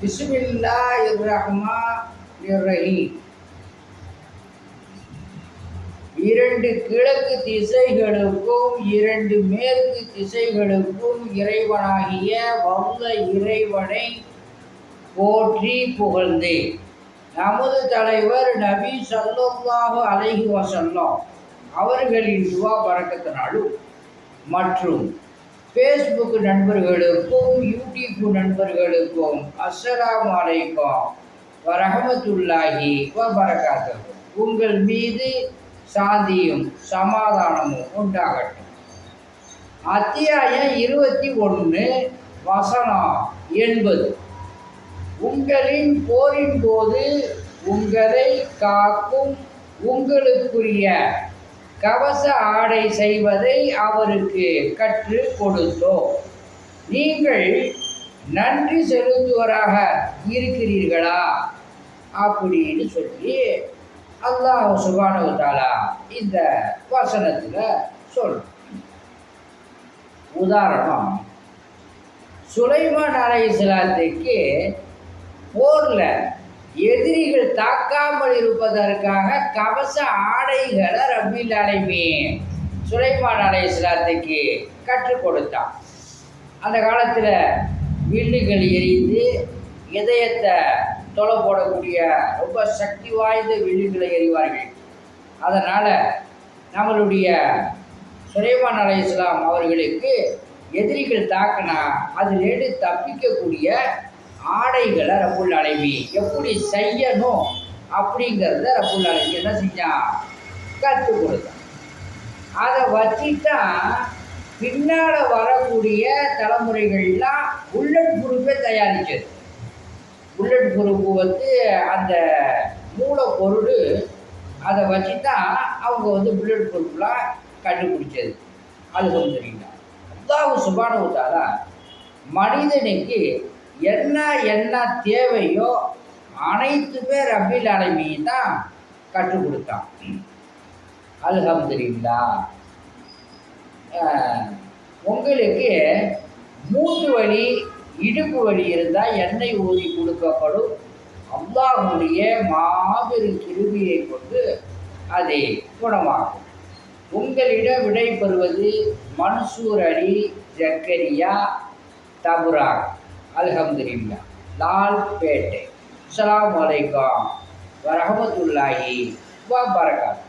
பிஸ்மில்லாஹிர் ரஹ்மானிர் ரஹீம் இரண்டு கிழக்கு திசைகளுக்கும் இரண்டு மேற்கு திசைகளுக்கும் இறைவனாகிய வங்க இறைவனை போற்றி புகழ்ந்தேன். நமது தலைவர் நபி ஸல்லல்லாஹு அலைஹி வஸல்லம் அவர்களின் துவா பறக்கத்தினாலும் மற்றும் ஃபேஸ்புக் நண்பர்களுக்கும் யூடியூப் நண்பர்களுக்கும் அஸ்ஸலாம் வலைக்கம் வரஹமத்துல்லாஹி வரகாத்து உங்கள் மீது சாந்தியும் சமாதானமும் உண்டாகட்டும். அத்தியாயம் இருபத்தி ஒன்று வசனம் எண்பது. உங்களின் போரின் போது உங்களை காக்கும் உங்களுக்குரிய கவச ஆடை செய்வதை அவருக்கு கற்று கொடுத்தோம். நீங்கள் நன்றி செலுத்துவராக இருக்கிறீர்களா? அப்படின்னு சொல்லி அல்லாஹ் சுபானு இந்த வசனத்தில் சொல்கிறோம் உதாரணம். சுலைமான் அலை இஸ்லாத்துக்கு போரில் எதிரிகள் தாக்காமல் இருப்பதற்காக கவச ஆடைகளை ரபில் அலைமே சுலைமான் அலை இஸ்லாத்துக்கு கற்றுக் கொடுத்தான். அந்த காலத்தில் வில்லுகள் எரிந்து இதயத்தை தொலை போடக்கூடிய ரொம்ப சக்தி வாய்ந்த வில்லுகளை எறிவார்கள். அதனால் நம்மளுடைய சுலைமான் அலை இஸ்லாம் அவர்களுக்கு எதிரிகள் தாக்கினா அதிலேருந்து தப்பிக்கக்கூடிய ஆடைகளை ரப்புல் அலைவி எப்படி செய்யணும் அப்படிங்கிறத ரப்புல் அலைவி என்ன செஞ்சான் கற்றுக் கொடுத்தான் அதை வச்சு தான் பின்னால் வரக்கூடிய தலைமுறைகள்லாம் புல்லட் குரூப்பை தயாரிச்சது புல்லட் குரூப்பு வந்து அந்த மூலப்பொருள் அதை வச்சு தான் அவங்க வந்து புல்லட் குரூப்லாம் கண்டுபிடிச்சது. அது கொஞ்சம் தெரியுங்களா அல்லாஹ் சுபானுத்தாலா மனிதனுக்கு என்ன என்ன தேவையோ அனைத்துமே ரபில் அலைமி தான் கற்றுக் கொடுத்தான். அல்ஹம்துலில்லா. உங்களுக்கு மூட்டு வலி இடுப்பு வலி இருந்தால் எண்ணெய் ஊதி கொடுக்கப்படும். அல்லாஹுடைய மாபெரும் கிருபியை கொண்டு அதை குணமாகும் உங்களிடம் விடை பெறுவது மன்சூர் அலி ஜக்கரியா தபுராக் அல்ஹம்துலில்லா லால்பேட்டை அஸ்ஸலாமு அலைக்கும் வரஹமத்துல்லாஹி வபரகாத்